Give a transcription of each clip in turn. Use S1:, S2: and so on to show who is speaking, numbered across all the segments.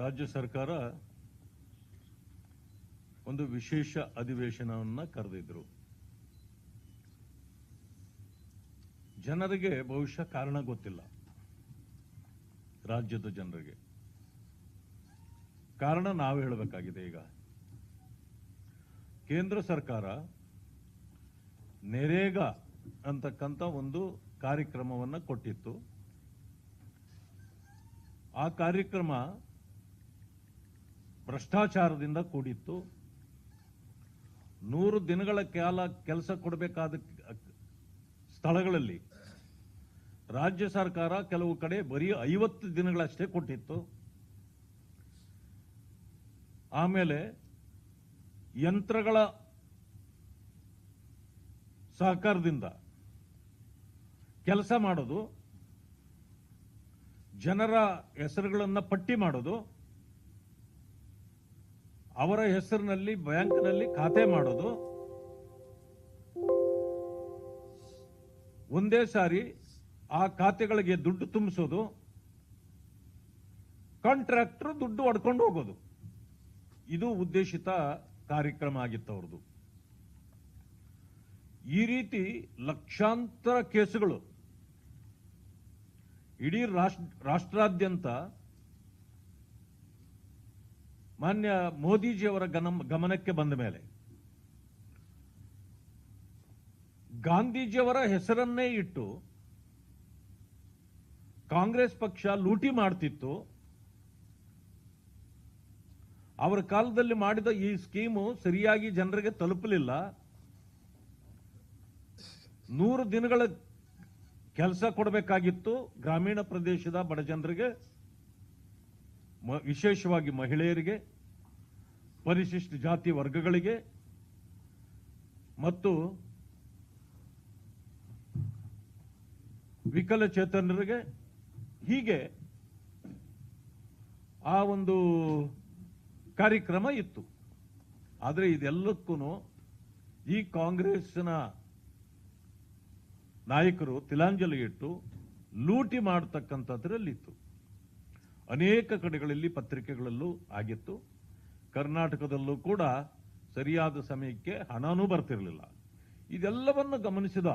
S1: ರಾಜ್ಯ ಸರ್ಕಾರ ಒಂದು ವಿಶೇಷ ಅಧಿವೇಶನವನ್ನ ಕರೆದಿದ್ರು. ಜನರಿಗೆ ಬಹುಶಃ ಕಾರಣ ಗೊತ್ತಿಲ್ಲ. ರಾಜ್ಯದ ಜನರಿಗೆ. ಕಾರಣ ನಾವು ಹೇಳಬೇಕಾಗಿದೆ ಈಗ. ಕೇಂದ್ರ ಸರ್ಕಾರ ನೆರೇಗಾ ಅಂತಕ್ಕಂಥ ಒಂದು ಕಾರ್ಯಕ್ರಮವನ್ನ ಕೊಟ್ಟಿತ್ತು. ಆ ಕಾರ್ಯಕ್ರಮ ಭ್ರಷ್ಟಾಚಾರದಿಂದ ಕೂಡಿತ್ತು. ನೂರು ದಿನಗಳ ಕಾಲ ಕೆಲಸ ಕೊಡಬೇಕಾದ ಸ್ಥಳಗಳಲ್ಲಿ ರಾಜ್ಯ ಸರ್ಕಾರ ಕೆಲವು ಕಡೆ ಬರೀ ಐವತ್ತು ದಿನಗಳಷ್ಟೇ ಕೊಟ್ಟಿತ್ತು. ಆಮೇಲೆ ಯಂತ್ರಗಳ ಸಹಕಾರದಿಂದ ಕೆಲಸ ಮಾಡೋದು, ಜನರ ಹೆಸರುಗಳನ್ನು ಪಟ್ಟಿ ಮಾಡೋದು ಅವರ ಹೆಸರಿನಲ್ಲಿ ಬ್ಯಾಂಕ್ನಲ್ಲಿ ಖಾತೆ ಮಾಡೋದು. ಒಂದೇ ಸಾರಿ ಆ ಖಾತೆಗಳಿಗೆ ದುಡ್ಡು ತುಂಬಿಸೋದು. ಕಾಂಟ್ರಾಕ್ಟರ್ ದುಡ್ಡು ಹೊಡ್ಕೊಂಡು ಹೋಗೋದು. ಇದು ಉದ್ದೇಶಿತ ಕಾರ್ಯಕ್ರಮ ಆಗಿತ್ತು ಅವ್ರದ್ದು. ಈ ರೀತಿ ಲಕ್ಷಾಂತರ ಕೇಸುಗಳು ಇಡೀ ರಾಷ್ಟ್ರ ರಾಷ್ಟ್ರಾದ್ಯಂತ ಮಾನ್ಯ ಮೋದಿಜಿಯವರ ಗಮನಕ್ಕೆ ಬಂದ ಮೇಲೆ ಗಾಂಧೀಜಿಯವರ ಹೆಸರನ್ನೇ ಇಟ್ಟು ಕಾಂಗ್ರೆಸ್ ಪಕ್ಷ ಲೂಟಿ ಮಾಡ್ತಿತ್ತು. ಅವರ ಕಾಲದಲ್ಲಿ ಮಾಡಿದ ಈ ಸ್ಕೀಮು ಸರಿಯಾಗಿ ಜನರಿಗೆ ತಲುಪಲಿಲ್ಲ. ನೂರು ದಿನಗಳ ಕೆಲಸ ಕೊಡಬೇಕಾಗಿತ್ತು. ಗ್ರಾಮೀಣ ಪ್ರದೇಶದ ಬಡ ಜನರಿಗೆ ವಿಶೇಷವಾಗಿ ಮಹಿಳೆಯರಿಗೆ. ಪರಿಶಿಷ್ಟ ಜಾತಿ ವರ್ಗಗಳಿಗೆ ಮತ್ತು ವಿಕಲಚೇತನರಿಗೆ ಹೀಗೆ ಆ ಒಂದು ಕಾರ್ಯಕ್ರಮ ಇತ್ತು. ಆದರೆ ಇದೆಲ್ಲಕ್ಕೂ ಈ ಕಾಂಗ್ರೆಸ್ನ ನಾಯಕರು ತಿಲಾಂಜಲಿ ಇಟ್ಟು ಲೂಟಿ ಮಾಡತಕ್ಕಂಥದ್ರಲ್ಲಿತ್ತು. ಅನೇಕ ಕಡೆಗಳಲ್ಲಿ ಪತ್ರಿಕೆಗಳಲ್ಲೂ ಆಗಿತ್ತು. ಕರ್ನಾಟಕದಲ್ಲೂ ಕೂಡ ಸರಿಯಾದ ಸಮಯಕ್ಕೆ ಹಣನೂ ಬರ್ತಿರಲಿಲ್ಲ. ಇದೆಲ್ಲವನ್ನು ಗಮನಿಸಿದ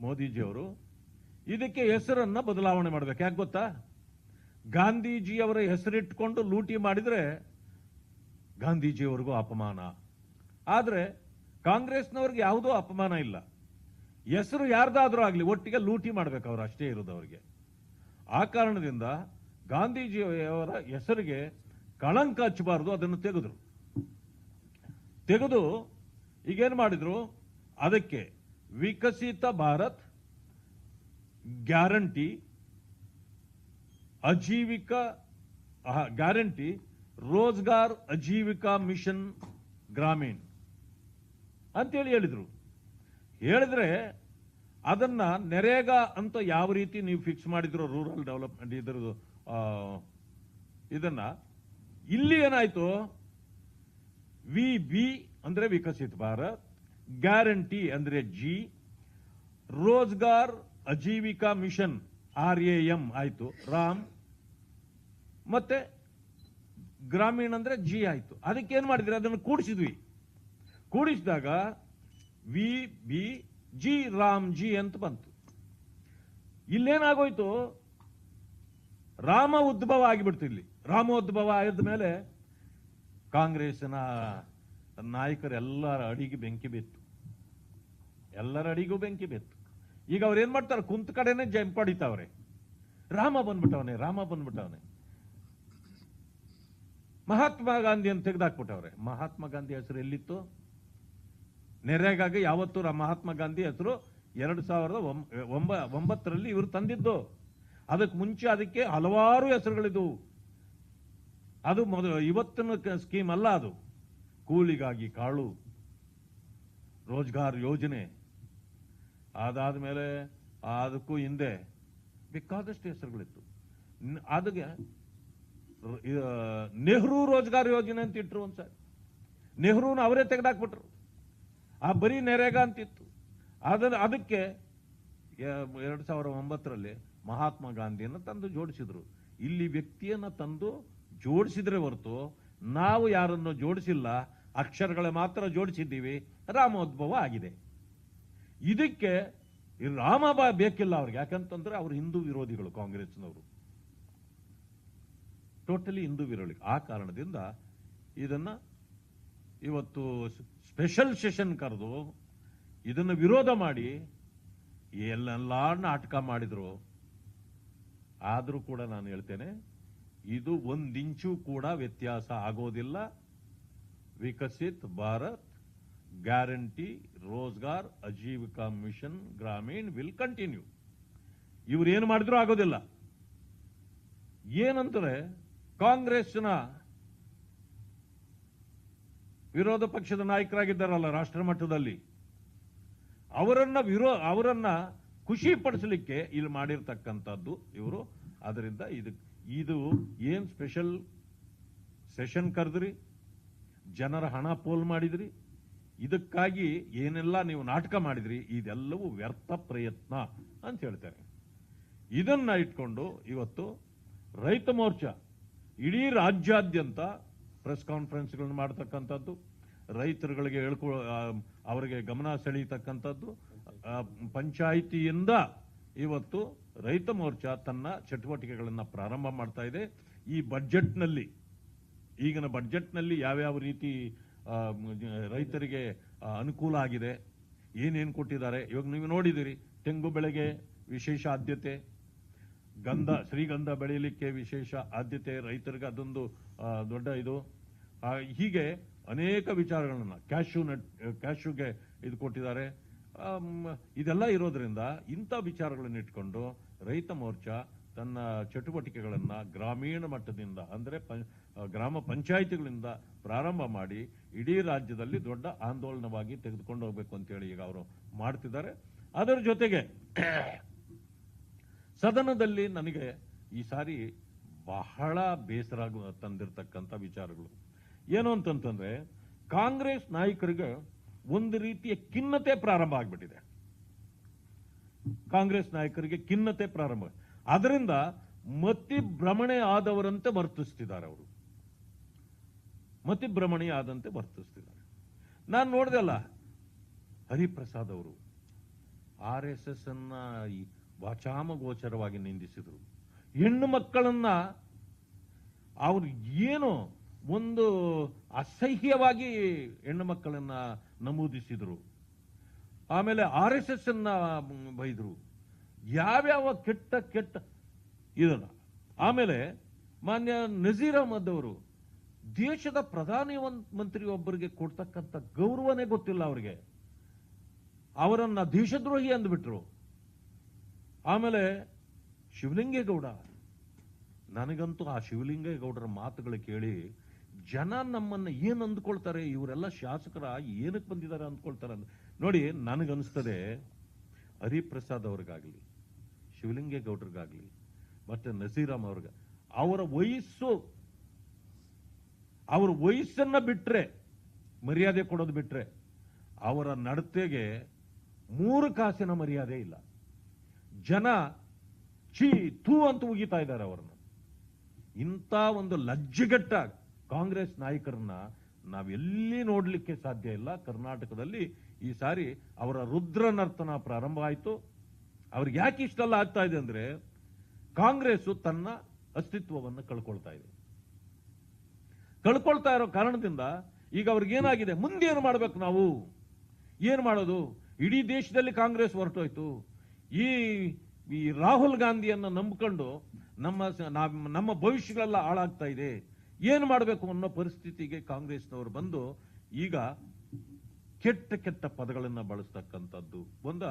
S1: ಮೋದಿಜಿಯವರು. ಇದಕ್ಕೆ ಹೆಸರನ್ನ ಬದಲಾವಣೆ ಮಾಡಬೇಕು. ಯಾಕೆ ಗೊತ್ತಾ? ಗಾಂಧೀಜಿಯವರ ಹೆಸರಿಟ್ಕೊಂಡು ಲೂಟಿ ಮಾಡಿದರೆ ಗಾಂಧೀಜಿಯವರಿಗೂ ಅಪಮಾನ. ಆದರೆ ಕಾಂಗ್ರೆಸ್ನವ್ರಿಗೆ ಯಾವುದೂ ಅಪಮಾನ ಇಲ್ಲ. ಹೆಸರು ಯಾರ್ದಾದ್ರೂ ಆಗಲಿ ಒಟ್ಟಿಗೆ ಲೂಟಿ ಮಾಡಬೇಕು ಅವರು ಅಷ್ಟೇ ಇರೋದು ಅವರಿಗೆ. ಆ ಕಾರಣದಿಂದ ಗಾಂಧೀಜಿಯವರ ಹೆಸರಿಗೆ ಕಳಂಕ ಹಚ್ಚಬಾರದು, ಅದನ್ನು ತೆಗೆದ್ರು. ತೆಗೆದು ಈಗೇನ್ ಮಾಡಿದ್ರು? ಅದಕ್ಕೆ Viksit Bharat guarantee, Ajeevika guarantee, Rozgar Ajeevika mission Gramin ಅಂತೇಳಿ ಹೇಳಿದ್ರು. ಹೇಳಿದ್ರೆ ಅದನ್ನ ನೆರೇಗಾ ಅಂತ ಯಾವ ರೀತಿ ನೀವು ಫಿಕ್ಸ್ ಮಾಡಿದ್ರು ರೂರಲ್ ಡೆವಲಪ್ಮೆಂಟ್ ಇದರದು ಇದನ್ನ ಇಲ್ಲಿ ಏನಾಯ್ತು? ವಿ ಬಿ ಅಂದ್ರೆ ವಿಕಸಿತ ಭಾರತ್, ಗ್ಯಾರಂಟಿ ಅಂದ್ರೆ G Rozgar Ajeevika mission R A M ಆಯ್ತು, ರಾಮ್. ಮತ್ತೆ ಗ್ರಾಮೀಣ ಅಂದ್ರೆ ಜಿ ಆಯ್ತು. ಅದಕ್ಕೆ ಏನ್ ಮಾಡಿದ್ರಿ? ಅದನ್ನು ಕೂಡಿಸಿದ್ವಿ. ಕೂಡಿಸಿದಾಗ V B G Ram G ಅಂತ ಬಂತು. ಇಲ್ಲೇನಾಗೋಯ್ತು? ರಾಮ ಉದ್ಭವ ಆಗಿಬಿಡ್ತು ಇಲ್ಲಿ. ರಾಮ ಆಯ್ದ ಮೇಲೆ ಕಾಂಗ್ರೆಸ್ನ ನಾಯಕರೆಲ್ಲರ ಅಡಿಗೆ ಬೆಂಕಿ ಬಿತ್ತು. ಎಲ್ಲರ ಅಡಿಗೂ ಬೆಂಕಿ ಬಿತ್ತು. ಈಗ ಅವ್ರು ಏನ್ ಮಾಡ್ತಾರೆ? ಕುಂತ ಕಡೆನೆ ಜಂಪ್ ಪಡಿತಾವ್ರೆ. ರಾಮ ಬಂದ್ಬಿಟ್ಟವನೆ ರಾಮ ಬಂದ್ಬಿಟ್ಟವನೆ. ಮಹಾತ್ಮ ಗಾಂಧಿ ಅಂತ ತೆಗೆದಾಕ್ಬಿಟ್ಟವ್ರೆ. ಮಹಾತ್ಮ ಗಾಂಧಿ ಹೆಸರು ಎಲ್ಲಿತ್ತು? ನೆರೆಗಾಗಿ ಯಾವತ್ತು ಮಹಾತ್ಮ ಗಾಂಧಿ ಹೆಸರು ಎರಡು ಸಾವಿರದ ಒಂಬ ಒಂಬತ್ತರಲ್ಲಿ ಇವರು ತಂದಿದ್ದು. ಅದಕ್ಕೆ ಮುಂಚೆ ಅದಕ್ಕೆ ಹಲವಾರು ಹೆಸರುಗಳಿದ್ವು. ಅದು ಮೊದಲು ಇವತ್ತಿನ ಸ್ಕೀಮ್ ಅಲ್ಲ ಅದು. ಕೂಲಿಗಾಗಿ ಕಾಳು, ರೋಜ್ಗಾರ್ ಯೋಜನೆ. ಅದಾದ್ಮೇಲೆ ಅದಕ್ಕೂ ಹಿಂದೆ ಬೇಕಾದಷ್ಟು ಹೆಸರುಗಳಿತ್ತು. ಅದಕ್ಕೆ ನೆಹರು ರೋಜ್ಗಾರ್ ಯೋಜನೆ ಅಂತ ಇಟ್ರು ಒಂದ್ಸಾರಿ ನೆಹರೂನ ಅವರೇ ತೆಗೆದಾಕ್ಬಿಟ್ರು. ಆ ಬರೀ ನೆರೆಗ ಅಂತಿತ್ತು. ಅದನ್ನ ಅದಕ್ಕೆ ಎರಡು ಸಾವಿರದ ಒಂಬತ್ತರಲ್ಲಿ ಮಹಾತ್ಮ ಗಾಂಧಿಯನ್ನ ತಂದು ಜೋಡಿಸಿದ್ರು. ಇಲ್ಲಿ ವ್ಯಕ್ತಿಯನ್ನ ತಂದು ಜೋಡಿಸಿದ್ರೆ ಹೊರತು ನಾವು ಯಾರನ್ನು ಜೋಡಿಸಿಲ್ಲ, ಅಕ್ಷರಗಳ ಮಾತ್ರ ಜೋಡಿಸಿದ್ದೀವಿ, ರಾಮೋದ್ಭವ ಆಗಿದೆ. ಇದಕ್ಕೆ ರಾಮ ಬೇಕಿಲ್ಲ ಅವ್ರಿಗೆ. ಯಾಕಂತಂದ್ರೆ ಅವರು ಹಿಂದೂ ವಿರೋಧಿಗಳು ಕಾಂಗ್ರೆಸ್ನವರು. ಟೋಟಲಿ ಹಿಂದೂ ವಿರೋಧಿ. ಆ ಕಾರಣದಿಂದ ಇದನ್ನ ಇವತ್ತು ಸ್ಪೆಷಲ್ ಸೆಷನ್ ಕರೆದು ಇದನ್ನ ವಿರೋಧ ಮಾಡಿ ಎಲ್ಲೆಲ್ಲ ನಾಟಕ ಮಾಡಿದ್ರು. ಆದರೂ ಕೂಡ ನಾನು ಹೇಳ್ತೇನೆ ಇದು ಒಂದಿಂಚು ಕೂಡ ವ್ಯತ್ಯಾಸ ಆಗೋದಿಲ್ಲ. Viksit Bharat guarantee Rozgar Ajeevika mission Gramin will continue. ಇವ್ರು ಏನು ಮಾಡಿದ್ರು ಆಗೋದಿಲ್ಲ. ಏನಂತಾರೆ ಕಾಂಗ್ರೆಸ್ನ ವಿರೋಧ ಪಕ್ಷದ ನಾಯಕರಾಗಿದ್ದಾರಲ್ಲ ರಾಷ್ಟ್ರ ಮಟ್ಟದಲ್ಲಿ. ಅವರನ್ನ ವಿರೋ, ಅವರನ್ನ ಖುಷಿ ಪಡಿಸಲಿಕ್ಕೆ ಇಲ್ಲಿ ಮಾಡಿರ್ತಕ್ಕಂಥದ್ದು ಇವರು. ಅದರಿಂದ ಇದು ಇದು ಏನು ಸ್ಪೆಷಲ್ ಸೆಷನ್ ಕರೆದ್ರಿ? ಜನರ ಹಣ ಪೋಲ್ ಮಾಡಿದ್ರಿ? ಇದಕ್ಕಾಗಿ ಏನೆಲ್ಲ ನೀವು ನಾಟಕ ಮಾಡಿದ್ರಿ? ಇದೆಲ್ಲವೂ ವ್ಯರ್ಥ ಪ್ರಯತ್ನ ಅಂತ ಹೇಳ್ತಾರೆ. ಇದನ್ನ ಇಟ್ಕೊಂಡು ಇವತ್ತು ರೈತ ಮೋರ್ಚಾ, ಇಡೀ ರಾಜ್ಯಾದ್ಯಂತ ಪ್ರೆಸ್ ಕಾನ್ಫರೆನ್ಸ್ಗಳನ್ನ ಮಾಡತಕ್ಕಂಥದ್ದು, ರೈತರುಗಳಿಗೆ ಹೇಳ್ಕೊ ಅವರಿಗೆ ಗಮನ ಸೆಳೀತಕ್ಕಂಥದ್ದು ಪಂಚಾಯಿತಿಯಿಂದ ಇವತ್ತು ರೈತ ಮೋರ್ಚಾ ತನ್ನ ಚಟುವಟಿಕೆಗಳನ್ನು ಪ್ರಾರಂಭ ಮಾಡ್ತಾ ಇದೆ. ಈ ಬಜೆಟ್ನಲ್ಲಿ, ಈಗಿನ ಬಜೆಟ್ನಲ್ಲಿ ಯಾವ್ಯಾವ ರೀತಿ ರೈತರಿಗೆ ಅನುಕೂಲ ಆಗಿದೆ, ಏನೇನು ಕೊಟ್ಟಿದ್ದಾರೆ, ಇವಾಗ ನೀವು ನೋಡಿದಿರಿ, ತೆಂಗು ಬೆಳೆಗೆ ವಿಶೇಷ ಆದ್ಯತೆ, ಗಂಧ, ಶ್ರೀಗಂಧ ಬೆಳೆಯಲಿಕ್ಕೆ ವಿಶೇಷ ಆದ್ಯತೆ, ರೈತರಿಗೆ ಅದೊಂದು ದೊಡ್ಡ ಇದು. ಹೀಗೆ ಅನೇಕ ವಿಚಾರಗಳನ್ನು, ಕ್ಯಾಶು ನಟ್, ಕ್ಯಾಶುಗೆ ಇದು ಕೊಟ್ಟಿದ್ದಾರೆ. ಇದೆಲ್ಲ ಇರೋದ್ರಿಂದ ಇಂಥ ವಿಚಾರಗಳನ್ನು ಇಟ್ಕೊಂಡು ರೈತ ಮೋರ್ಚಾ ತನ್ನ ಚಟುವಟಿಕೆಗಳನ್ನ ಗ್ರಾಮೀಣ ಮಟ್ಟದಿಂದ, ಅಂದ್ರೆ ಗ್ರಾಮ ಪಂಚಾಯಿತಿಗಳಿಂದ ಪ್ರಾರಂಭ ಮಾಡಿ ಇಡೀ ರಾಜ್ಯದಲ್ಲಿ ದೊಡ್ಡ ಆಂದೋಲನವಾಗಿ ತೆಗೆದುಕೊಂಡು ಹೋಗ್ಬೇಕು ಅಂತೇಳಿ ಈಗ ಅವರು ಮಾಡ್ತಿದ್ದಾರೆ. ಅದರ ಜೊತೆಗೆ ಸದನದಲ್ಲಿ ನನಗೆ ಈ ಸಾರಿ ಬಹಳ ಬೇಸರ ತಂದಿರತಕ್ಕಂಥ ವಿಚಾರಗಳು. ಏನು ಅಂತಂತಂದ್ರೆ, ಕಾಂಗ್ರೆಸ್ ನಾಯಕರಿಗೆ ಒಂದು ರೀತಿಯ ಖಿನ್ನತೆ ಪ್ರಾರಂಭ ಆಗ್ಬಿಟ್ಟಿದೆ. ಕಾಂಗ್ರೆಸ್ ನಾಯಕರಿಗೆ ಖಿನ್ನತೆ ಪ್ರಾರಂಭ ಅದರಿಂದ ಮತಿ ಭ್ರಮಣೆ ಆದವರಂತೆ ವರ್ತಿಸ್ತಿದ್ದಾರೆ ಅವರು. ಮತಿ ಭ್ರಮಣೆ ಆದಂತೆ ವರ್ತಿಸ್ತಿದ್ದಾರೆ. ನಾನು ನೋಡಿದೆ ಅಲ್ಲ, ಹರಿಪ್ರಸಾದ್ ಅವರು ಆರ್ ಎಸ್ ಎಸ್ ಅನ್ನ ವಾಚಾಮ ವಾಚಾಮಗೋಚರವಾಗಿ ನಿಂದಿಸಿದರು. ಹೆಣ್ಣು ಮಕ್ಕಳನ್ನ ಅವ್ರು ಏನು ಒಂದು ಅಸಹ್ಯವಾಗಿ ಹೆಣ್ಣು ಮಕ್ಕಳನ್ನ ನಮೂದಿಸಿದರು. ಆಮೇಲೆ ಆರ್ ಎಸ್ ಎಸ್ ಅನ್ನ ಬೈದರು. ಯಾವ್ಯಾವ ಕೆಟ್ಟ ಕೆಟ್ಟ ಇದನ್ನ. ಆಮೇಲೆ ಮಾನ್ಯ ನಜೀರ್ ಅಹಮದ್ ಅವರು ದೇಶದ ಪ್ರಧಾನಿ ಮಂತ್ರಿ ಒಬ್ಬರಿಗೆ ಕೊಡ್ತಕ್ಕಂಥ ಗೌರವನೇ ಗೊತ್ತಿಲ್ಲ ಅವರಿಗೆ. ಅವರನ್ನ ದೇಶದ್ರೋಹಿ ಅಂದ್ಬಿಟ್ರು. ಆಮೇಲೆ ಶಿವಲಿಂಗೇಗೌಡ, ನನಗಂತೂ ಆ ಶಿವಲಿಂಗೇಗೌಡರ ಮಾತುಗಳು ಕೇಳಿ ಜನ ನಮ್ಮನ್ನ ಏನ್ ಅಂದ್ಕೊಳ್ತಾರೆ? ಇವರೆಲ್ಲ ಶಾಸಕರ ಏನಕ್ಕೆ ಬಂದಿದ್ದಾರೆ ಅಂದ್ಕೊಳ್ತಾರೆ ಅಂತ. ನೋಡಿ, ನನಗನ್ಸ್ತದೆ, ಹರಿಪ್ರಸಾದ್ ಅವ್ರಿಗಾಗ್ಲಿ ಶಿವಲಿಂಗೇಗೌಡರಿಗಾಗಲಿ ಮತ್ತೆ ನಸೀರಾಮ್ ಅವ್ರಿಗೆ, ಅವರ ವಯಸ್ಸು, ಅವ್ರ ವಯಸ್ಸನ್ನ ಬಿಟ್ಟರೆ ಮರ್ಯಾದೆ ಕೊಡೋದು ಬಿಟ್ರೆ, ಅವರ ನಡತೆಗೆ ಮೂರು ಕಾಸಿನ ಮರ್ಯಾದೆ ಇಲ್ಲ. ಜನ ಚೀ ತೂ ಅಂತ ಉಗಿತಾ ಇದ್ದಾರೆ ಅವರನ್ನು. ಇಂಥ ಒಂದು ಲಜ್ಜೆಗೆಟ್ಟ ಕಾಂಗ್ರೆಸ್ ನಾಯಕರನ್ನ ನಾವೆಲ್ಲಿ ನೋಡ್ಲಿಕ್ಕೆ ಸಾಧ್ಯ ಇಲ್ಲ, ಕರ್ನಾಟಕದಲ್ಲಿ ಈ ಸಾರಿ ಅವರ ರುದ್ರ ನರ್ತನ ಪ್ರಾರಂಭ ಆಯಿತು. ಅವ್ರಿಗೆ ಯಾಕೆ ಇಷ್ಟೆಲ್ಲ ಆಗ್ತಾ ಇದೆ ಅಂದ್ರೆ ಕಾಂಗ್ರೆಸ್ ತನ್ನ ಅಸ್ತಿತ್ವವನ್ನು ಕಳ್ಕೊಳ್ತಾ ಇದೆ. ಕಳ್ಕೊಳ್ತಾ ಇರೋ ಕಾರಣದಿಂದ ಈಗ ಅವ್ರಿಗೆ ಏನಾಗಿದೆ? ಮುಂದೆ ಏನು ಮಾಡ್ಬೇಕು ನಾವು? ಏನ್ ಮಾಡೋದು? ಇಡೀ ದೇಶದಲ್ಲಿ ಕಾಂಗ್ರೆಸ್ ಹೊರಟೋಯ್ತು. ಈ ಈ ರಾಹುಲ್ ಗಾಂಧಿಯನ್ನ ನಂಬಿಕೊಂಡು ನಮ್ಮ ನಮ್ಮ ಭವಿಷ್ಯಗಳೆಲ್ಲ ಹಾಳಾಗ್ತಾ ಇದೆ. ಏನ್ ಮಾಡಬೇಕು ಅನ್ನೋ ಪರಿಸ್ಥಿತಿಗೆ ಕಾಂಗ್ರೆಸ್ನವರು ಬಂದು ಈಗ ಕೆಟ್ಟ ಕೆಟ್ಟ ಪದಗಳನ್ನು ಬಳಸ್ತಕ್ಕಂಥದ್ದು. ಒಂದ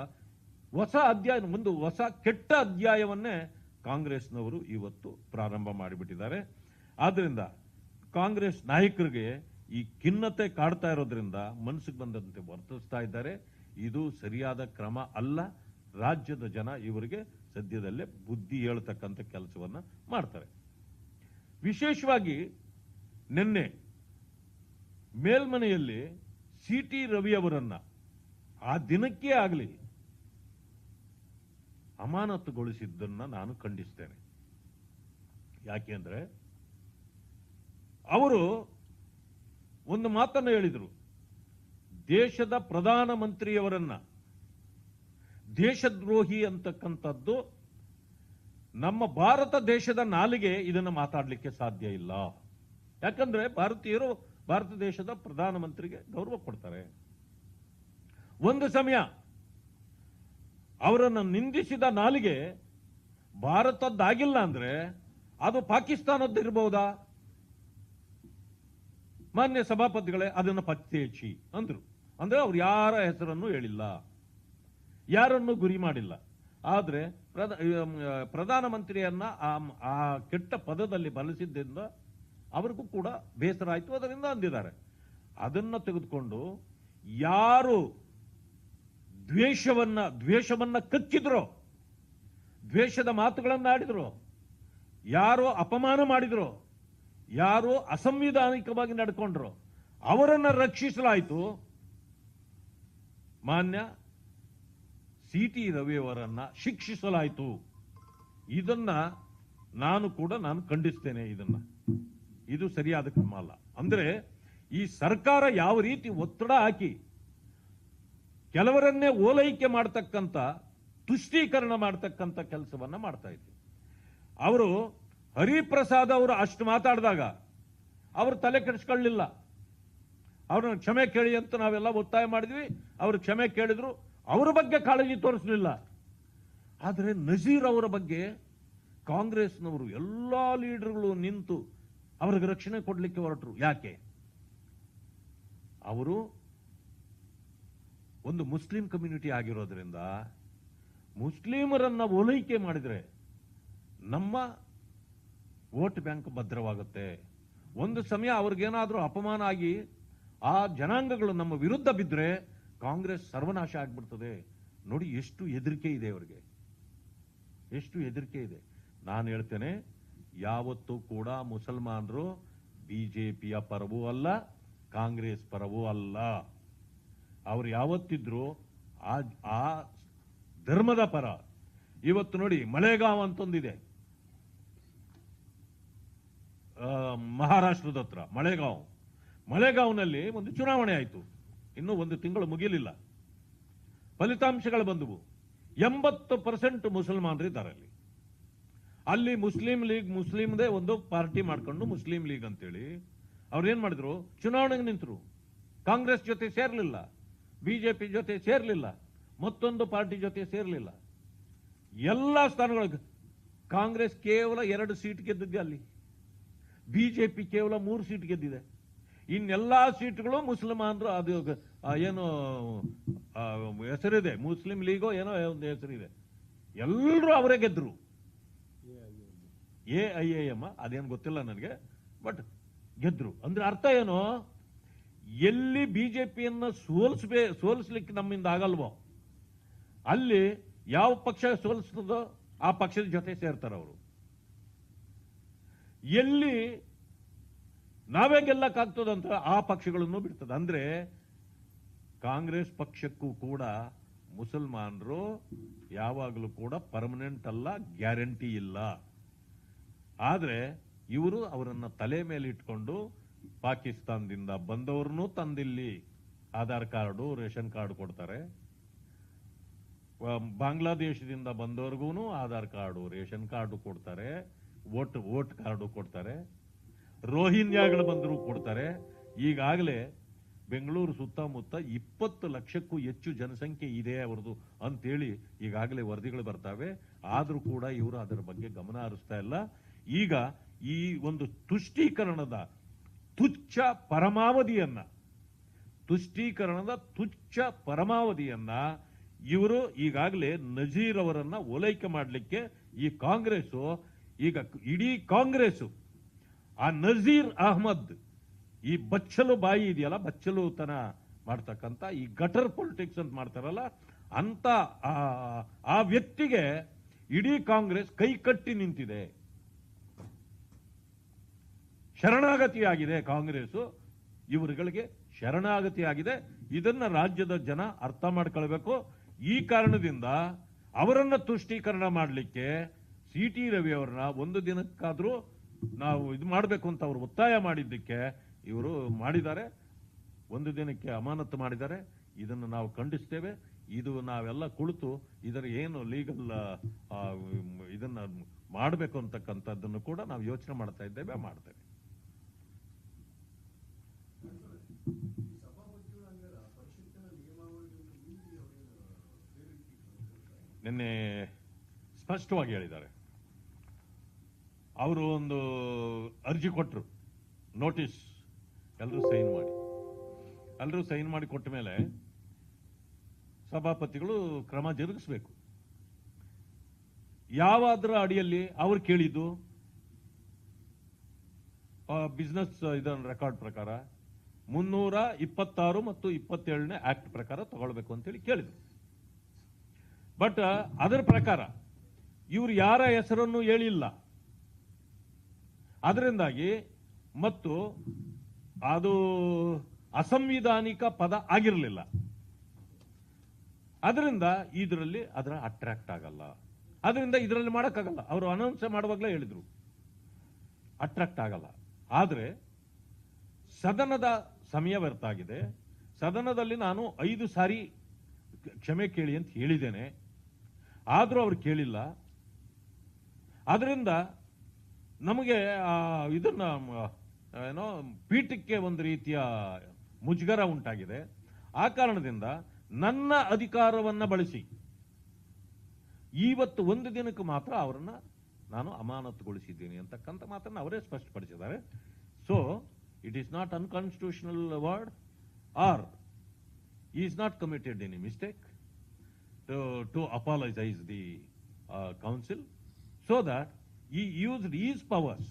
S1: ಹೊಸ ಅಧ್ಯಾಯ, ಒಂದು ಹೊಸ ಕೆಟ್ಟ ಅಧ್ಯಾಯವನ್ನೇ ಕಾಂಗ್ರೆಸ್ನವರು ಇವತ್ತು ಪ್ರಾರಂಭ ಮಾಡಿಬಿಟ್ಟಿದ್ದಾರೆ. ಆದ್ದರಿಂದ ಕಾಂಗ್ರೆಸ್ ನಾಯಕರಿಗೆ ಈ ಖಿನ್ನತೆ ಕಾಡ್ತಾ ಇರೋದ್ರಿಂದ ಮನಸ್ಸಿಗೆ ಬಂದಂತೆ ವರ್ತಿಸ್ತಾ ಇದ್ದಾರೆ. ಇದು ಸರಿಯಾದ ಕ್ರಮ ಅಲ್ಲ. ರಾಜ್ಯದ ಜನ ಇವರಿಗೆ ಸದ್ಯದಲ್ಲೇ ಬುದ್ಧಿ ಹೇಳ್ತಕ್ಕಂಥ ಕೆಲಸವನ್ನ ಮಾಡ್ತಾರೆ. ವಿಶೇಷವಾಗಿ ನಿನ್ನೆ ಮೇಲ್ಮನೆಯಲ್ಲಿ ಸಿ ಟಿ ರವಿ ಅವರನ್ನ ಆ ದಿನಕ್ಕೆ ಆಗಲಿ ಅಮಾನತುಗೊಳಿಸಿದ್ದನ್ನ ನಾನು ಖಂಡಿಸ್ತೇನೆ. ಯಾಕೆಂದ್ರೆ ಅವರು ಒಂದು ಮಾತನ್ನು ಹೇಳಿದರು. ದೇಶದ ಪ್ರಧಾನಮಂತ್ರಿಯವರನ್ನ ದೇಶದ್ರೋಹಿ ಅಂತಕ್ಕಂಥದ್ದು ನಮ್ಮ ಭಾರತ ದೇಶದ ನಾಲಿಗೆ ಇದನ್ನು ಮಾತಾಡಲಿಕ್ಕೆ ಸಾಧ್ಯ ಇಲ್ಲ. ಯಾಕಂದ್ರೆ ಭಾರತೀಯರು ಭಾರತ ದೇಶದ ಪ್ರಧಾನಮಂತ್ರಿಗೆ ಗೌರವ ಕೊಡ್ತಾರೆ. ಒಂದು ಸಮಯ ಅವರನ್ನು ನಿಂದಿಸಿದ ನಾಲಿಗೆ ಭಾರತದ್ದಾಗಿಲ್ಲ ಅಂದ್ರೆ ಅದು ಪಾಕಿಸ್ತಾನದ್ದಿರಬಹುದಾ ಮಾನ್ಯ ಸಭಾಪತಿಗಳೇ, ಅದನ್ನು ಪತ್ತೆಹಚ್ಚಿ ಅಂದ್ರು. ಅಂದ್ರೆ ಅವ್ರು ಯಾರ ಹೆಸರನ್ನು ಹೇಳಿಲ್ಲ. ಯಾರನ್ನು ಗುರಿ ಮಾಡಿಲ್ಲ. ಆದ್ರೆ ಪ್ರಧಾನಮಂತ್ರಿಯನ್ನ ಆ ಕೆಟ್ಟ ಪದದಲ್ಲಿ ಬಳಸಿದ್ದರಿಂದ ಅವ್ರಿಗೂ ಕೂಡ ಬೇಸರ ಆಯಿತು, ಅದರಿಂದ ಅಂದಿದ್ದಾರೆ. ಅದನ್ನು ತೆಗೆದುಕೊಂಡು ಯಾರು ದ್ವೇಷವನ್ನ ದ್ವೇಷವನ್ನ ಕಕ್ಕಿದ್ರು ದ್ವೇಷದ ಮಾತುಗಳನ್ನು ಆಡಿದ್ರು, ಯಾರು ಅಪಮಾನ ಮಾಡಿದ್ರು, ಯಾರು ಅಸಂವಿಧಾನಿಕವಾಗಿ ನಡ್ಕೊಂಡ್ರು, ಅವರನ್ನು ರಕ್ಷಿಸಲಾಯಿತು. ಮಾನ್ಯ, ಸಿ ಟಿ ರವಿಯವರನ್ನ ಶಿಕ್ಷಿಸಲಾಯಿತು. ಇದನ್ನ ನಾನು ಕೂಡ ನಾನು ಖಂಡಿಸ್ತೇನೆ ಇದನ್ನ. ಇದು ಸರಿಯಾದ ಕ್ರಮ ಅಲ್ಲ. ಅಂದ್ರೆ ಈ ಸರ್ಕಾರ ಯಾವ ರೀತಿ ಒತ್ತಡ ಹಾಕಿ ಕೆಲವರನ್ನೇ ಓಲೈಕೆ ಮಾಡತಕ್ಕಂಥ, ತುಷ್ಟೀಕರಣ ಮಾಡತಕ್ಕಂಥ ಕೆಲಸವನ್ನ ಮಾಡ್ತಾ ಇದ್ರು ಅವರು ಹರಿಪ್ರಸಾದ್ ಅವರು ಅಷ್ಟು ಮಾತಾಡಿದಾಗ ಅವರು ತಲೆ ಕೆಡಿಸ್ಕೊಳ್ಳಲಿಲ್ಲ ಅವ್ರನ್ನ ಕ್ಷಮೆ ಕೇಳಿ ಅಂತ ನಾವೆಲ್ಲ ಒತ್ತಾಯ ಮಾಡಿದ್ವಿ. ಅವರು ಕ್ಷಮೆ ಕೇಳಿದ್ರು. ಅವರ ಬಗ್ಗೆ ಕಾಳಜಿ ತೋರಿಸಲಿಲ್ಲ. ಆದರೆ ನಜೀರ್ ಅವರ ಬಗ್ಗೆ ಕಾಂಗ್ರೆಸ್ನವರು ಎಲ್ಲಾ ಲೀಡರ್ಗಳು ನಿಂತು ಅವ್ರಿಗೆ ರಕ್ಷಣೆ ಕೊಡಲಿಕ್ಕೆ ಹೊರಟರು. ಯಾಕೆ? ಅವರು ಒಂದು ಮುಸ್ಲಿಂ ಕಮ್ಯುನಿಟಿ ಆಗಿರೋದ್ರಿಂದ ಮುಸ್ಲಿಮರನ್ನ ಓಲೈಕೆ ಮಾಡಿದ್ರೆ ನಮ್ಮ ವೋಟ್ ಬ್ಯಾಂಕ್ ಭದ್ರವಾಗುತ್ತೆ. ಒಂದು ಸಮಯ ಅವ್ರಿಗೇನಾದರೂ ಅಪಮಾನ ಆಗಿ ಆ ಜನಾಂಗಗಳು ನಮ್ಮ ವಿರುದ್ಧ ಬಿದ್ದರೆ ಕಾಂಗ್ರೆಸ್ ಸರ್ವನಾಶ ಆಗ್ಬಿಡ್ತದೆ. ನೋಡಿ ಎಷ್ಟು ಹೆದರಿಕೆ ಇದೆ ಅವರಿಗೆ. ಎಷ್ಟು ಹೆದರಿಕೆ ಇದೆ. ನಾನು ಹೇಳ್ತೇನೆ ಯಾವತ್ತೂ ಕೂಡ ಮುಸಲ್ಮಾನರು ಬಿಜೆಪಿಯ ಪರವೂ ಅಲ್ಲ, ಕಾಂಗ್ರೆಸ್ ಪರವೂ ಅಲ್ಲ. ಅವ್ರು ಯಾವತ್ತಿದ್ರು ಆ ಆ ಧರ್ಮದ ಪರ. ಇವತ್ತು ನೋಡಿ ಮಳೆಗಾಂವ್ ಅಂತೊಂದಿದೆ. ಮಹಾರಾಷ್ಟ್ರದ ಹತ್ರ, ಮಳೆಗಾಂವ್. ಮಳೆಗಾಂವ್ನಲ್ಲಿ ಒಂದು ಚುನಾವಣೆ ಆಯಿತು. ಇನ್ನೂ ಒಂದು ತಿಂಗಳು ಮುಗಿಲಿಲ್ಲ. ಫಲಿತಾಂಶಗಳು ಬಂದವು. ಎಂಬತ್ತು ಪರ್ಸೆಂಟ್ ಮುಸಲ್ಮಾನರು ಇದ್ದಾರೆ ಅಲ್ಲಿ. ಅಲ್ಲಿ ಮುಸ್ಲಿಂ ಲೀಗ್ ಮುಸ್ಲಿಮ್ದೇ ಒಂದು ಪಾರ್ಟಿ ಮಾಡ್ಕೊಂಡು ಮುಸ್ಲಿಂ ಲೀಗ್ ಅಂತೇಳಿ. ಅವ್ರು ಏನ್ ಮಾಡಿದ್ರು? ಚುನಾವಣೆಗೆ ನಿಂತರು. ಕಾಂಗ್ರೆಸ್ ಜೊತೆ ಸೇರ್ಲಿಲ್ಲ. ಬಿಜೆಪಿ ಜೊತೆ ಸೇರ್ಲಿಲ್ಲ. ಮತ್ತೊಂದು ಪಾರ್ಟಿ ಜೊತೆ ಸೇರ್ಲಿಲ್ಲ. ಎಲ್ಲ ಸ್ಥಾನಗಳ ಕಾಂಗ್ರೆಸ್ ಕೇವಲ ಎರಡು ಸೀಟ್ ಗೆದ್ದಿದೆ ಅಲ್ಲಿ. ಬಿಜೆಪಿ ಕೇವಲ ಮೂರು ಸೀಟ್ ಗೆದ್ದಿದೆ. ಇನ್ನೆಲ್ಲಾ ಸೀಟ್ಗಳು ಮುಸಲ್ಮಾನರು ಅದು ಏನು ಹೆಸರಿದೆ. ಮುಸ್ಲಿಂ ಲೀಗೋ ಏನೋ ಒಂದು ಹೆಸರಿದೆ. ಎಲ್ಲರೂ ಅವರೇ ಗೆದ್ರು. ಎ, ಐ, ಎ, ಎಂ, ಅದೇನು ಗೊತ್ತಿಲ್ಲ ನನಗೆ ಬಟ್ ಗೆದ್ರು. ಅಂದ್ರೆ ಅರ್ಥ ಏನು? ಎಲ್ಲಿ ಬಿಜೆಪಿಯನ್ನು ಸೋಲಿಸ್ಬೇ, ಸೋಲಿಸ್ಲಿಕ್ಕೆ ನಮ್ಮಿಂದ ಆಗಲ್ವೋ, ಅಲ್ಲಿ ಯಾವ ಪಕ್ಷ ಸೋಲಿಸ್ತದೋ ಆ ಪಕ್ಷದ ಜೊತೆ ಸೇರ್ತಾರೆ ಅವರು. ಎಲ್ಲಿ ನಾವೇ ಗೆಲ್ಲಕ್ಕಾಗ್ತದಂತ ಆ ಪಕ್ಷಗಳನ್ನು ಬಿಡ್ತದೆ. ಅಂದ್ರೆ ಕಾಂಗ್ರೆಸ್ ಪಕ್ಷಕ್ಕೂ ಕೂಡ ಮುಸಲ್ಮಾನರು ಯಾವಾಗಲೂ ಕೂಡ ಪರ್ಮನೆಂಟ್ ಅಲ್ಲ ಗ್ಯಾರಂಟಿ ಇಲ್ಲ. ಆದ್ರೆ ಇವರು ಅವರನ್ನ ತಲೆ ಮೇಲೆ ಇಟ್ಕೊಂಡು ಪಾಕಿಸ್ತಾನದಿಂದ ಬಂದವ್ರನ್ನೂ ತಂದಿಲ್ಲಿ ಆಧಾರ್ ಕಾರ್ಡು, ರೇಷನ್ ಕಾರ್ಡ್ ಕೊಡ್ತಾರೆ. ಬಾಂಗ್ಲಾದೇಶದಿಂದ ಬಂದವ್ರಿಗೂ ಆಧಾರ್ ಕಾರ್ಡು, ರೇಷನ್ ಕಾರ್ಡು ಕೊಡ್ತಾರೆ. ವೋಟ್ ವೋಟ್ ಕಾರ್ಡು ಕೊಡ್ತಾರೆ. ರೋಹಿಂಗ್ಯಾಗಳು ಬಂದರೂ ಕೊಡ್ತಾರೆ. ಈಗಾಗಲೇ ಬೆಂಗಳೂರು ಸುತ್ತಮುತ್ತ ಇಪ್ಪತ್ತು ಲಕ್ಷಕ್ಕೂ ಹೆಚ್ಚು ಜನಸಂಖ್ಯೆ ಇದೆ ಅವರದು ಅಂತೇಳಿ ಈಗಾಗಲೇ ವರದಿಗಳು ಬರ್ತಾವೆ. ಆದರೂ ಕೂಡ ಇವರು ಅದರ ಬಗ್ಗೆ ಗಮನ ಹರಿಸ್ತಾ ಇಲ್ಲ. ಈಗ ಈ ಒಂದು ತುಷ್ಟೀಕರಣದ ತುಚ್ಛ ಪರಮಾವಧಿಯನ್ನ, ತುಷ್ಟೀಕರಣದ ತುಚ್ಛ ಪರಮಾವಧಿಯನ್ನ ಇವರು ಈಗಾಗಲೇ ನಜೀರ್ ಅವರನ್ನ ಓಲೈಕೆ ಮಾಡಲಿಕ್ಕೆ ಈ ಕಾಂಗ್ರೆಸ್ ಈಗ ಇಡೀ ಕಾಂಗ್ರೆಸ್ ಆ ನಜೀರ್ ಅಹಮದ್ ಈ ಬಚ್ಚಲು ಬಾಯಿ ಇದೆಯಲ್ಲ, ಬಚ್ಚಲುತನ ಮಾಡ್ತಕ್ಕಂಥ ಈ ಗಟರ್ ಪೊಲಿಟಿಕ್ಸ್ ಅಂತ ಮಾಡ್ತಾರಲ್ಲ, ಅಂತ ಆ- ವ್ಯಕ್ತಿಗೆ ಇಡೀ ಕಾಂಗ್ರೆಸ್ ಕೈ ಕಟ್ಟಿ ನಿಂತಿದೆ. ಶರಣಾಗತಿಯಾಗಿದೆ ಕಾಂಗ್ರೆಸ್ ಇವರುಗಳಿಗೆ ಶರಣಾಗತಿಯಾಗಿದೆ. ಇದನ್ನ ರಾಜ್ಯದ ಜನ ಅರ್ಥ ಮಾಡ್ಕೊಳ್ಬೇಕು. ಈ ಕಾರಣದಿಂದ ಅವರನ್ನ ತುಷ್ಟೀಕರಣ ಮಾಡಲಿಕ್ಕೆ ಸಿ ಟಿ ರವಿ ಅವರನ್ನ ಒಂದು ದಿನಕ್ಕಾದ್ರೂ ನಾವು ಇದು ಮಾಡಬೇಕು ಅಂತ ಅವರು ಒತ್ತಾಯ ಮಾಡಿದ್ದಕ್ಕೆ ಇವರು ಮಾಡಿದ್ದಾರೆ. ಒಂದು ದಿನಕ್ಕೆ ಅಮಾನತು ಮಾಡಿದ್ದಾರೆ. ಇದನ್ನು ನಾವು ಖಂಡಿಸ್ತೇವೆ. ಇದು ನಾವೆಲ್ಲ ಕುಳಿತು ಇದರ ಏನು ಲೀಗಲ್ ಇದನ್ನ ಮಾಡಬೇಕು ಅಂತಕ್ಕಂಥದ್ದನ್ನು ಕೂಡ ನಾವು ಯೋಚನೆ ಮಾಡ್ತಾ ಇದ್ದೇವೆ, ಮಾಡ್ತೇವೆ. ನಿನ್ನೆ ಸ್ಪಷ್ಟವಾಗಿ ಹೇಳಿದ್ದಾರೆ. ಅವರು ಒಂದು ಅರ್ಜಿ ಕೊಟ್ಟರು ನೋಟಿಸ್ ಎಲ್ಲರೂ ಸೈನ್ ಮಾಡಿ. ಎಲ್ಲರೂ ಸೈನ್ ಮಾಡಿ ಕೊಟ್ಟ ಮೇಲೆ ಸಭಾಪತಿಗಳು ಕ್ರಮ ಜರುಗಿಸಬೇಕು. ಯಾವಾದ್ರ ಅಡಿಯಲ್ಲಿ ಅವ್ರು ಕೇಳಿದ್ದು ಬಿಸ್ನೆಸ್ ಇದನ್ನ ರೆಕಾರ್ಡ್ ಪ್ರಕಾರ ಮುನ್ನೂರ ಇಪ್ಪತ್ತಾರು ಮತ್ತು ಇಪ್ಪತ್ತೇಳನೇ ಆಕ್ಟ್ ಪ್ರಕಾರ ತಗೊಳ್ಬೇಕು ಅಂತೇಳಿ ಕೇಳಿದ್ರು. ಬಟ್ ಅದರ ಪ್ರಕಾರ, ಇವರು ಯಾರ ಹೆಸರನ್ನು ಹೇಳಿಲ್ಲ. ಅದರಿಂದಾಗಿ, ಮತ್ತು ಅದು ಅಸಂವಿಧಾನಿಕ ಪದ ಆಗಿರಲಿಲ್ಲ. ಅದರಿಂದ ಇದರಲ್ಲಿ ಅದರ ಅಟ್ರಾಕ್ಟ್ ಆಗಲ್ಲ. ಅದರಿಂದ ಇದರಲ್ಲಿ ಮಾಡೋಕ್ಕಾಗಲ್ಲ. ಅವರು ಅನೌನ್ಸ್ ಮಾಡುವಾಗಲೇ ಹೇಳಿದರು. ಅಟ್ರಾಕ್ಟ್ ಆಗಲ್ಲ. ಆದರೆ, ಸದನದ ಸಮಯ ವ್ಯರ್ಥ ಆಗಿದೆ. ಸದನದಲ್ಲಿ ನಾನು ಐದು ಸಾರಿ ಕ್ಷಮೆ ಕೇಳಿ ಅಂತ ಹೇಳಿದ್ದೇನೆ. ಆದರೂ ಅವ್ರು ಕೇಳಿಲ್ಲ. ಅದರಿಂದ ನಮಗೆ ಇದನ್ನ ಏನೋ, ಪೀಠಕ್ಕೆ ಒಂದು ರೀತಿಯ ಮುಜುಗರ ಉಂಟಾಗಿದೆ. ಆ ಕಾರಣದಿಂದ ನನ್ನ ಅಧಿಕಾರವನ್ನ ಬಳಸಿ. ಇವತ್ತು ಒಂದು ದಿನಕ್ಕೆ ಮಾತ್ರ ಅವರನ್ನ ನಾನು ಅಮಾನತುಗೊಳಿಸಿದ್ದೀನಿ ಅಂತಕ್ಕಂಥ ಮಾತನ್ನು ಅವರೇ ಸ್ಪಷ್ಟಪಡಿಸಿದ್ದಾರೆ. So it is not unconstitutional word are is not committed any mistake to, to apologize the uh, council so that he used his powers.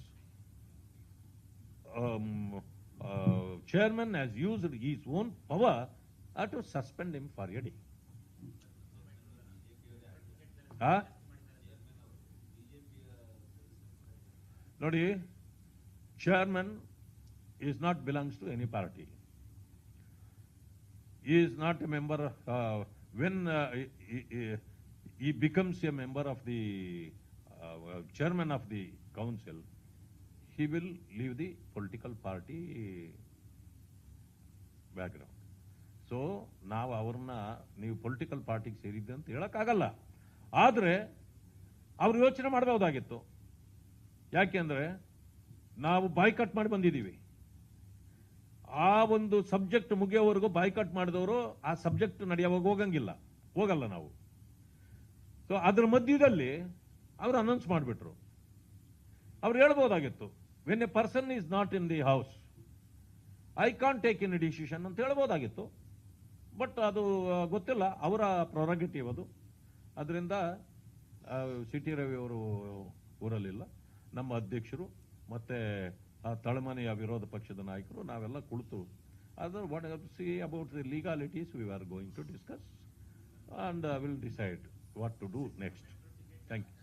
S1: Um, uh, chairman has used his own power uh, to suspend him for a day. Huh? ನೋಡಿ chairman is not belongs to any party. He is not a member, uh, when uh, he, he- becomes a member of the, uh, chairman of the council, he will leave the political party background so ನಾವು ಅವ್ರನ್ನ ನೀವು political ಪಾರ್ಟಿಗೆ ಸೇರಿದ್ದೆ ಅಂತ ಹೇಳಕ್ಕಾಗಲ್ಲ ಆದರೆ ಅವ್ರು ಯೋಚನೆ ಮಾಡಬಹುದಾಗಿತ್ತು ಯಾಕೆಂದ್ರೆ ನಾವು ಬಾಯ್ಕಟ್ ಮಾಡಿ ಬಂದಿದ್ದೀವಿ ಆ ಒಂದು ಸಬ್ಜೆಕ್ಟ್ ಮುಗಿಯೋವರೆಗೂ ಬಾಯ್ಕಾಟ್ ಮಾಡಿದವರು ಆ ಸಬ್ಜೆಕ್ಟ್ ನಡೆಯುವಾಗ ಹೋಗಂಗಿಲ್ಲ. ಹೋಗಲ್ಲ ನಾವು. ಸೊ ಅದ್ರ ಮಧ್ಯದಲ್ಲಿ ಅವರು ಅನೌನ್ಸ್ ಮಾಡಿಬಿಟ್ರು. ಅವ್ರು ಹೇಳ್ಬೋದಾಗಿತ್ತು when a person is not in the house I can take in decision ಅಂತ ಹೇಳ್ಬೋದಾಗಿತ್ತು. ಬಟ್ ಅದು ಗೊತ್ತಿಲ್ಲ, ಅವರ ಪ್ರೊರಗೇಟಿವ್ ಅದು. ಅದರಿಂದ ಸಿ ಟಿ ರವಿ ಅವರು ಊರಲ್ಲಿಲ್ಲ. ನಮ್ಮ ಅಧ್ಯಕ್ಷರು, ಮತ್ತೆ ಆ ತಳಮನೆಯ ವಿರೋಧ ಪಕ್ಷದ ನಾಯಕರು ನಾವೆಲ್ಲ ಕುಳಿತು ಅದರ what see about the legalities we are going to discuss and will decide what to do next thank you